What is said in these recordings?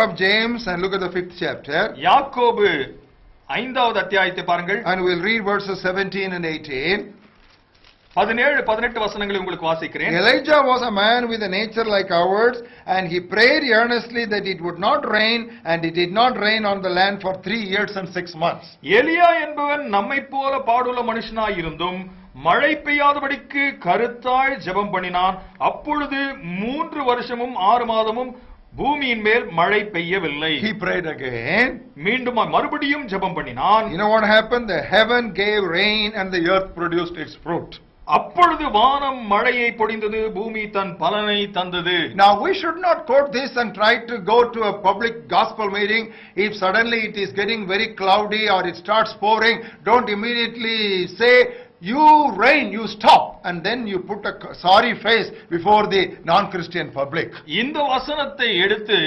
of James and look at the fifth chapter. யாக்கோபு ஐந்தாவது அத்தியாயத்தை பாருங்கள் And we'll read verses 17 and 18. பதினேழு பதினெட்டு வசனங்களை உங்களுக்கு வாசிக்கிறேன் Elijah was a man with a nature like ours, and he prayed earnestly that it would not rain, and it did not rain on the land for three years and six months. எலியா என்பவன் நம்மைப் போல பாடுள்ள மனுஷனாய் இருந்தும் மழை பெய்யாதபடிக்கு கருத்தாய் ஜெபம் பண்ணினான் அப்பொழுது மூன்று வருஷமும் ஆறு மாதமும் பூமியின் மேல் மழை பெய்யவில்லை He prayed again. மீண்டும் மறுபடியும் ஜெபம் பண்ணினான் You know what happened? The heaven gave rain, and the earth produced its fruit. அப்பொழுது வானம் மழையை பொழிந்தது பூமி தன் பலனை தந்தது Now, we should not quote this and try to go to a public gospel meeting. If suddenly it is getting very cloudy or it starts pouring, don't immediately say, You rain, you stop, and then you put a sorry face before the non Christian public. இந்த வசனத்தை எடுத்து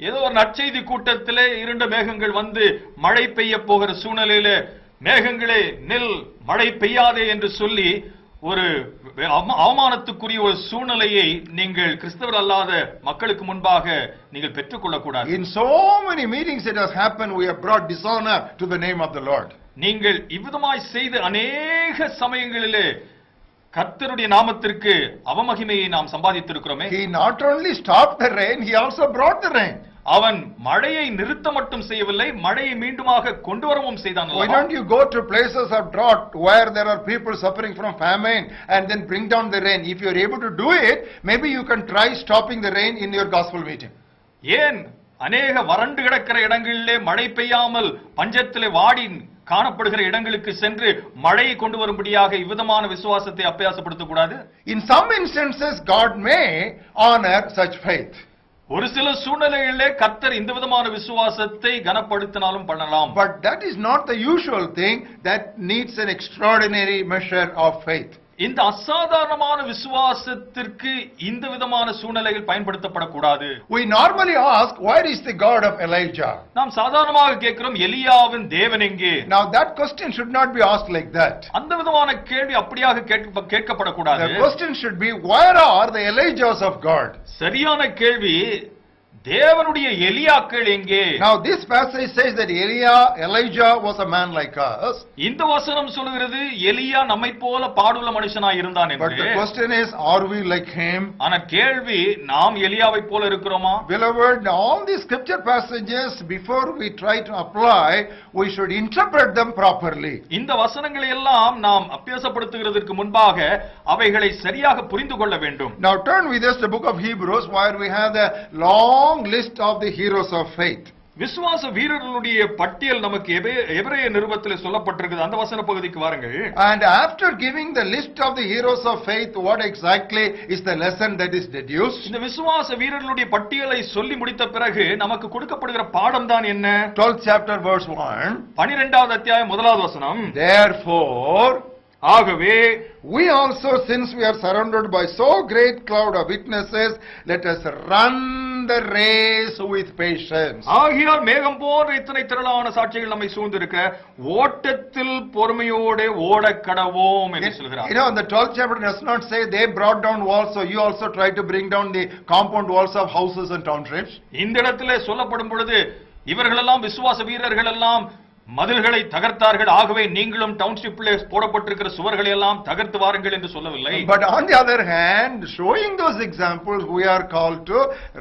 ஏதோ ஒரு நற்செய்தி கூட்டத்திலே இருண்ட மேகங்கள் வந்து மழை பெய்ய போகிற சூழ்நிலையில மேகங்களே நெல் மழை பெய்யாதே என்று சொல்லி ஒரு அவமா- அவமானத்துக்குரிய ஒரு சூழ்நிலையை நீங்கள் கிறிஸ்தவர் அல்லாத மக்களுக்கு முன்பாக நீங்கள் பெற்றுக்கொள்ளக் கூடாது In so many meetings it has happened, we have brought dishonor to the name of the Lord. நீங்கள் இவ்விதமாய் செய்து அநேக சமயங்களிலே கர்த்தருடைய நாமத்திற்கு அவமகிமையை நாம் சம்பாதித்திருக்கிறோமே He not only stopped the rain, he also brought the rain. அவன் மழையை நிறுத்த மட்டும் செய்யவில்லை மழையை மீண்டுமாக கொண்டு வரவும் செய்தான் Why don't you go to places of drought where there are people suffering from famine and then bring down the rain? If you are able to do it, maybe you can try stopping the rain in your gospel meeting. ஏன் அநேக வறண்டு கிடக்கிற இடங்களிலே மழை பெய்யாமல் பஞ்சத்திலே வாடி காணப்படுகிற இடங்களுக்கு சென்று மழையை கொண்டு வரும்படியாக இவ்விதமான விசுவாசத்தை அப்பியாசப்படுத்தக் கூடாது In some instances, God may honor such faith. ஒரு சில சூழ்நிலைகளிலே கர்த்தர் இந்த விதமான விசுவாசத்தை கனப்படுத்தினாலும் பண்ணலாம் But that is not the usual thing that needs an extraordinary measure of faith. இந்த அசாதாரணமான விசுவாசத்திற்கு இந்த விதமான சூழ்நிலைகள் பயன்படுத்தப்படக்கூடாது We normally ask, where is the God of Elijah? நாம் சாதாரணமாக கேட்கிறோம் எலியாவின் தேவன் எங்கே Now that question should not be asked like that. அந்த விதமான கேள்வி அப்படியாக கேட்க- கேட்கப்படக்கூடாது The question should be, where are the Elijahs of God? சரியான கேள்வி தேவனுடைய எலியாக்கள் எங்கே Now this passage says that Elia, Elijah was a man like us. இந்த வசனம் சொல்லுகிறது எலியா நம்மை போல பாடுள்ள மனுஷனாய் இருந்தான் But என்று the question is, are we like him? ஆனா கேள்வி நாம் எலியாவை போல இருக்கிறோமா Beloved, all these scripture passages, before we try to apply, we should interpret them properly. இந்த வசனங்களை எல்லாம் நாம் அபியாசப்படுத்துகிறதற்கு முன்பாக அவைகளை சரியாக புரிந்து கொள்ள வேண்டும் Now turn with us to the book of Hebrews where we have the long list of the heroes of faith. விசுவாச வீரர்களுடைய பட்டியல் நமக்கு எபே- எபிரேய நிருபத்தில் சொல்லப்பட்டிருக்குது அந்த வசன பகுதிக்கு வாருங்கள் And after giving the list of the heroes of faith, what exactly is the lesson that is deduced? இந்த விசுவாச வீரர்களுடைய பட்டியலை சொல்லி முடித்த பிறகு நமக்கு கொடுக்கப்படுகிற பாடம் தான் என்ன 12th chapter verse 1. பனிரெண்டாவது அத்தியாயம் முதலாவது வசனம் Therefore, ஆகவே we also, since we are surrounded by so great cloud of witnesses, let us run the race with patience. ஆகியால் மேகம் போன்ற இத்தனை திரளான சாட்சிகள் நம்மை சூழ்ந்திருக்க ஓட்டத்தில் பொறுமையோட ஓட கடவோம் என்று You சொல்கிறார் know, the 12th chapter does not say they brought down walls, so you also try to bring down the compound walls of houses and townships. இந்த இடத்துல சொல்லப்படும் பொழுது இவர்களெல்லாம் விசுவாச வீரர்கள் எல்லாம் மதில்களை தகர்த்தார்கள் ஆகவே நீங்களும் டவுன்ஷிப்ல போடப்பட்டிருக்கிற சுவர்களை எல்லாம் தகர்த்து வாருங்கள் என்று சொல்லவில்லை But on the other hand, showing those examples, we are called to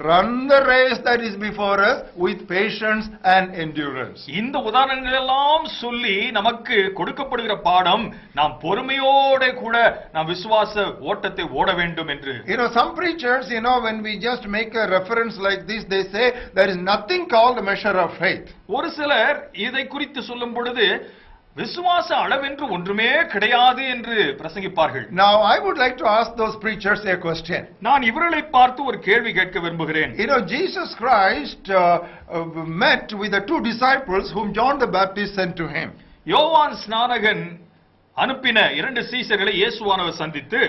run the race that is before us with patience and endurance. இந்த உதாரணங்கள் எல்லாம் சொல்லி நமக்கு கொடுக்கப்படுகிற பாடம் நாம் பொறுமையோட கூட நாம் விசுவாச ஓட்டத்தை ஓட வேண்டும் என்று You know, some preachers, you know, when we just make a reference like this, they say there is nothing called measure of faith. ஒரு சிலர் இதை குறித்து சொல்லும் பொழுது விசுவாச அளவென்று ஒன்றுமே கிடையாது என்று பிரசங்கிப்பார்கள் Now, I would like to ask those preachers a question. நான் இவர்களை பார்த்து ஒரு கேள்வி கேட்க விரும்புகிறேன் You know, Jesus Christ uh, uh, met with the two disciples whom John the Baptist sent to him. யோவான் ஸ்நானகன் அனுப்பின இரண்டு சீசர்களை இயேசுவானவர் சந்தித்து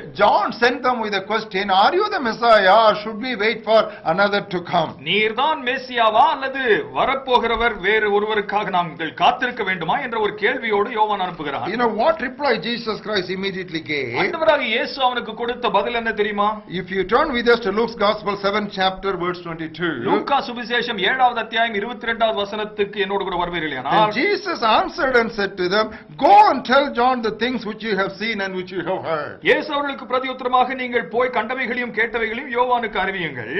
sent them with a question, Are you the Messiah or should we wait for another to come? நீர்தான் மேசியாவா அல்லது வரப்போகிறவர் வேறு ஒருவருக்காக நாங்கள் காத்திருக்க வேண்டுமா என்ற ஒரு கேள்வியோடு யோவான் அனுப்புகிறான் You know what reply Jesus Christ immediately gave? ஆண்டவராக இயேசு அவனுக்கு கொடுத்த பதில் என்ன தெரியுமா If you turn with us to Luke's Gospel, 7th chapter, verse 22. லூக்கா சுவிசேஷம் ஏழாவது அத்தியாயம் இருபத்தி ரெண்டாவது வசனத்துக்கு என்னோடு கூட வருவீர்கள் And ஆனால் Jesus answered and said to them, Go and tell John the things which you have seen and which you have heard. இயேசு அவர்களுக்கு பிரதியுத்தரமாக நீங்கள் போய் கண்டவைகளையும் கேட்டவைகளையும் யோவானுக்கு அறிவியுங்கள்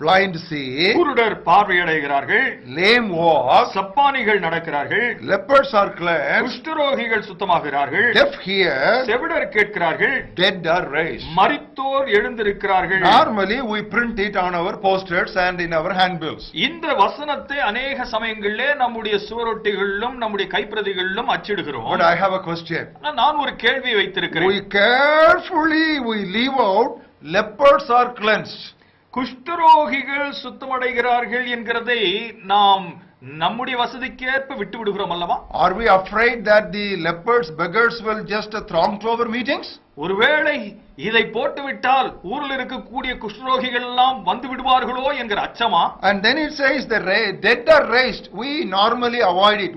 Blind see, குருடர் பார்வையடைகிறார்கள் lame walk, சப்பானிகள் நடக்கிறார்கள் lepers are cleansed, குஷ்டரோகிகள் சுத்தமாகிறார்கள் deaf hear, செவிடர் கேட்கிறார்கள் dead are raised. மரித்தோர் எழுந்திருக்கிறார்கள் Normally, we print it on our posters and in our handbills. இந்த வசனத்தை அநேக சமயங்களிலே நம்முடைய சுவரொட்டிகளிலும் நம்முடைய கைப்பிரதிகளிலும் அச்சிடுகிறோம் But I have a question. ஆனா நான் ஒரு கேள்வி வைத்திருக்கிறேன் We carefully, we leave out, lepers are cleansed. குஷ்டரோகிகள் சுத்தமடைகிறார்கள் என்கிறதை நாம் நம்முடைய வசதிக்கேற்ப விட்டு விடுகிறோம் அல்லவா Are we afraid that the lepers, beggars will just throng to our meetings? ஒருவேளை இதை போட்டுவிட்டால் ஊரில் இருக்கக்கூடிய குஷ்டரோகிகள் எல்லாம் வந்து விடுவார்களோ என்கிற அச்சமா And then it says the ra- dead are raised. We normally avoid it.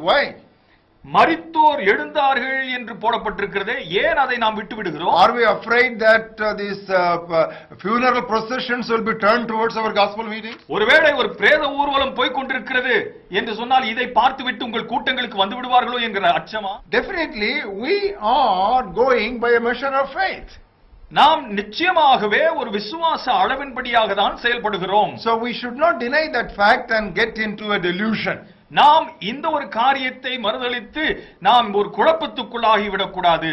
மரித்தோர் எழுந்தார்கள் என்று போடப்பட்டிருக்கிறதே ஏன் அதை நாம் விட்டு விடுகிறோம் Are we afraid that uh, these uh, uh, funeral processions will be turned towards our gospel meetings? ஒருவேளை ஒரு பிரேத ஊர்வலம் போய் கொண்டிருக்கிறது என்று சொன்னால் இதை பார்த்துவிட்டு உங்கள் கூட்டங்களுக்கு வந்து விடுவார்களோ என்கிற அச்சமா Definitely, we are going by a measure of faith. நாம் நிச்சயமாகவே ஒரு விசுவாச அளவின்படியாக தான் செயல்படுகிறோம் So we should not deny that fact and get into a delusion. நாம் இந்த ஒரு காரியத்தை மறுதளித்து நாம் ஒரு குழப்பத்துக்குள்ளாகி விடக்கூடாது